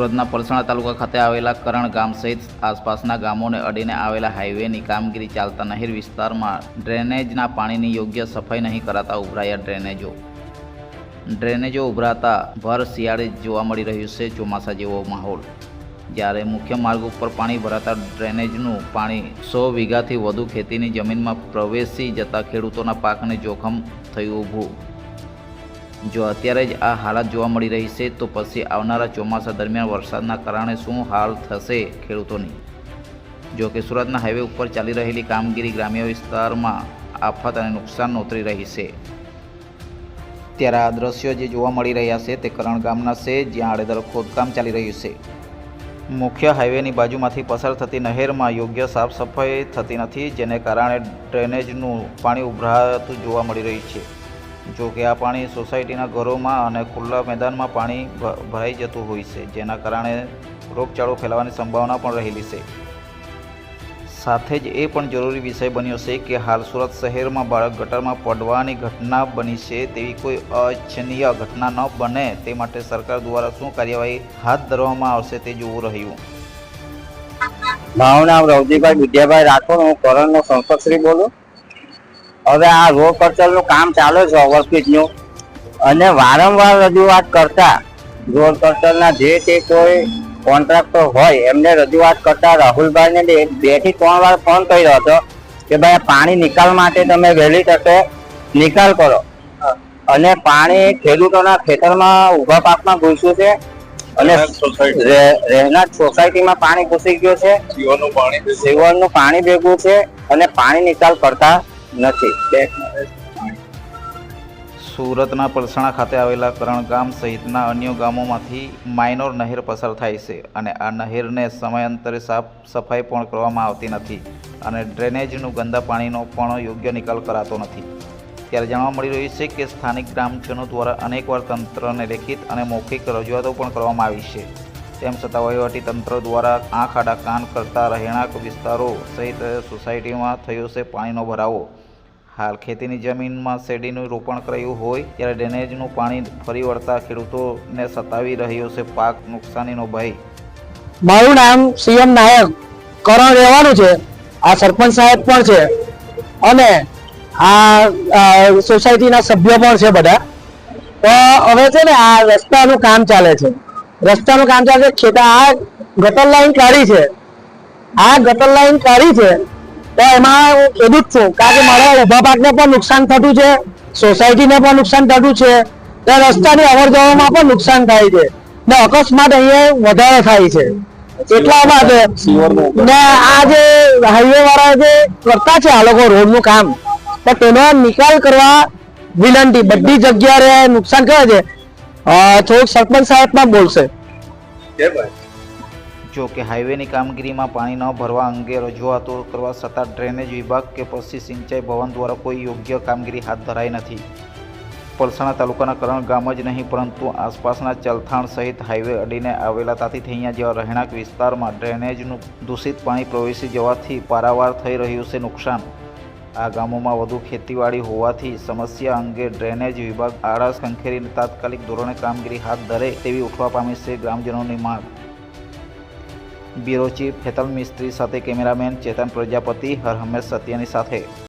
સુરતના પલસાણા તાલુકા ખાતે આવેલા કરણ ગામ સહિત આસપાસના ગામોને અડીને આવેલા હાઈવેની કામગીરી ચાલતા નહેર વિસ્તારમાં ડ્રેનેજના પાણીની યોગ્ય સફાઈ નહીં કરાતા ઉભરાયા ડ્રેનેજો. ડ્રેનેજો ઉભરાતા ભર શિયાળે જોવા મળી રહ્યું છે ચોમાસા જેવો માહોલ. જ્યારે મુખ્ય માર્ગ ઉપર પાણી ભરાતા ડ્રેનેજનું પાણી સો વીઘાથી વધુ ખેતીની જમીનમાં પ્રવેશી જતા ખેડૂતોના પાકને જોખમ થયું ઊભું. જો અત્યારે જ આ હાલત જોવા મળી રહી છે, તો પછી આવનારા ચોમાસા દરમિયાન વરસાદના કારણે શું હાલ થશે ખેડૂતોની? જો કે સુરતના હાઈવે ઉપર ચાલી રહેલી કામગીરી ગ્રામ્ય વિસ્તારમાં આફત અને નુકસાન નોતરી રહી છે. ત્યારે આ દ્રશ્યો જે જોવા મળી રહ્યા છે, તે કરણ ગામના છે, જ્યાં આડેધડ ખોદકામ ચાલી રહ્યું છે. મુખ્ય હાઈવેની બાજુમાંથી પસાર થતી નહેરમાં યોગ્ય સાફ સફાઈ થતી નથી, જેને કારણે ડ્રેનેજનું પાણી ઉભરાતું જોવા મળી રહ્યું છે. જો આ પાણી સોસાયટીના ઘરોમાં અને ખુલ્લા મેદાનમાં પાણી ભરાઈ જતું હોય છે, જેના કારણે રોગચાળો ફેલાવાની સંભાવના પણ રહેલી છે. સાથે જ એ પણ જરૂરી વિષય બન્યો છે કે હાલ સુરત શહેરમાં બાળક ગટરમાં પડવાની ઘટના બની છે તેવી કોઈ અચ્છનીય ઘટના ન બને તે માટે સરકાર દ્વારા શું કાર્યવાહી હાથ ધરવામાં આવશે તે જોવું રહ્યું. મારું નામ રવજીભાઈ વિદ્યાભાઈ રાઠોડ, હું કરણનો સંપતશ્રી બોલું. હવે આ રોડ કલ્ચરનું કામ ચાલે છે ઓવરબ્રિજનું અને વારંવાર રજૂઆત કરતા રોડ કલ્ચરના જે તે કોઈ કોન્ટ્રાક્ટર હોય એમને રજૂઆત કરતા રાહુલભાઈને બેથી ત્રણ વાર ફોન કર્યો હતો કે ભાઈ પાણી નિકાલ માટે તમે વહેલી તકે નિકાલ કરો. અને પાણી ખેડૂતોના ખેતરમાં ઊભા પાકમાં ઘૂસ્યું છે. અને રે- રહેણાંક સોસાયટીમાં પાણી ઘૂસી ગયું છે. સીવરનું પાણી ભેગું છે. અને પાણી નિકાલ કરતા નથી. સુરતના પલસાણા ખાતે આવેલા કરણ ગામ સહિતના અન્ય ગામોમાંથી માઇનોર નહેર પસાર થાય છે અને આ નહેરને સમયાંતરે સાફ સફાઈ પણ કરવામાં આવતી નથી અને ડ્રેનેજનું ગંદા પાણીનો પણ યોગ્ય નિકાલ કરાતો નથી. ત્યારે જાણવા મળી રહ્યું છે કે સ્થાનિક ગ્રામજનો દ્વારા અનેકવાર તંત્રને લેખિત અને મૌખિક રજૂઆતો પણ કરવામાં આવી છે. તેમ છતાં વહીવટી તંત્ર દ્વારા આંખ આડા કાન કરતા રહેણાંક વિસ્તારો સહિત સોસાયટીમાં થયો છે પાણીનો ભરાવો. હાલ ખેતીની જમીનમાં શેરડીનું રોપણ કરાયું હોય ત્યારે ડ્રેનેજનું પાણી ફરી વળતા ખેડૂતોને સતાવી રહ્યો છે પાક નુકસાનીનો ભય. મારું નામ સીએમ નાયક. કરણ રહેવાનું છે. આ સરપંચ સાહેબ પણ છે. અને આ સોસાયટીના સભ્યો પણ છે બધા. તો હવે છે ને આ રસ્તાનું કામ ચાલે છે. રસ્તાનું કામ ચાલે છે. ખેતા આ ગટર લાઈન કાઢી છે. આ ગટર લાઈન કાઢી છે. તો એમાં હું ખેડૂત છું. કારણ કે મારા ઊભા પાકને પણ નુકસાન થતું છે. સોસાયટીને પણ નુકસાન થતું છે. તો રસ્તાની અવર જવરમાં પણ નુકસાન થાય છે. ને અકસ્માત અહીંયા વધારે થાય છે. એટલા માટે ને આ જે હાઈવે વાળા જે કરતા છે આ લોકો રોડનું કામ, તો તેનો નિકાલ કરવા વિનંતી. બધી જગ્યાએ નુકસાન કરે છે. થોડુંક સરપંચ સાહેબ પણ બોલશે જો કે હાઈવેની કામગીરીમાં પાણી ન ભરવા અંગે રજૂઆતો કરવા છતાં ડ્રેનેજ વિભાગ કે પછી સિંચાઈ ભવન દ્વારા કોઈ યોગ્ય કામગીરી હાથ ધરાઈ નથી. પલસાણા તાલુકાના કરણ ગામ જ નહીં પરંતુ આસપાસના ચલથાણ સહિત હાઈવે અડીને આવેલા તાતીથૈયા જેવા રહેણાંક વિસ્તારમાં ડ્રેનેજનું દૂષિત પાણી પ્રવેશી જવાથી પારાવાર થઈ રહ્યું છે નુકસાન. આ ગામોમાં વધુ ખેતીવાડી હોવાથી સમસ્યા અંગે ડ્રેનેજ વિભાગ આળસ ખંખેરીને તાત્કાલિક ધોરણે કામગીરી હાથ ધરે તેવી ઉઠવા પામી છે ગ્રામજનોની માંગ. બ્યુરો ચીફ હેતલ મિસ્ત્રી સાથે કેમેરામેન ચેતન પ્રજાપતિ હર હંમેશ સત્યની સાથે.